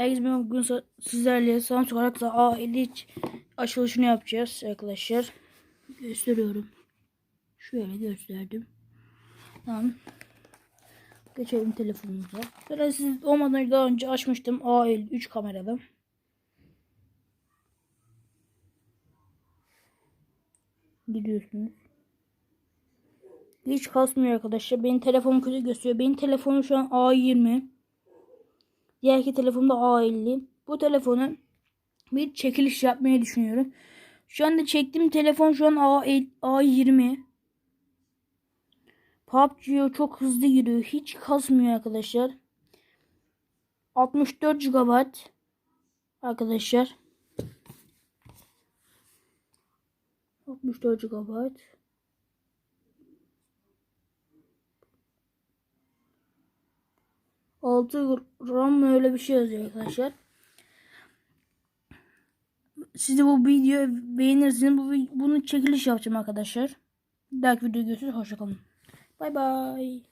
Herkese merhaba. Bugün sizlerle Samsung Galaxy A53 açılışını yapacağız arkadaşlar. Gösteriyorum. Şöyle gösterdim. Tamam. Geçelim telefonumuza. Ben siz olmadan daha önce açmıştım A53 kamerada. Gidiyorsunuz. Hiç kasmıyor arkadaşlar. Benim telefonum kötü gösteriyor. Benim telefonum şu an A20. Diğerki telefonda A50. Bu telefonu bir çekiliş yapmayı düşünüyorum. Şu anda çektiğim telefon şu an A50 A20. PUBG çok hızlı giriyor. Hiç kasmıyor arkadaşlar. 64 GB arkadaşlar. 64 GB. Altı RAM mı öyle bir şey yazıyor arkadaşlar. Siz de bu videoyu beğenirsiniz. Bu, bunu çekiliş yapacağım arkadaşlar. Bir dahaki videoda görüşürüz. Hoşçakalın. Bay bay.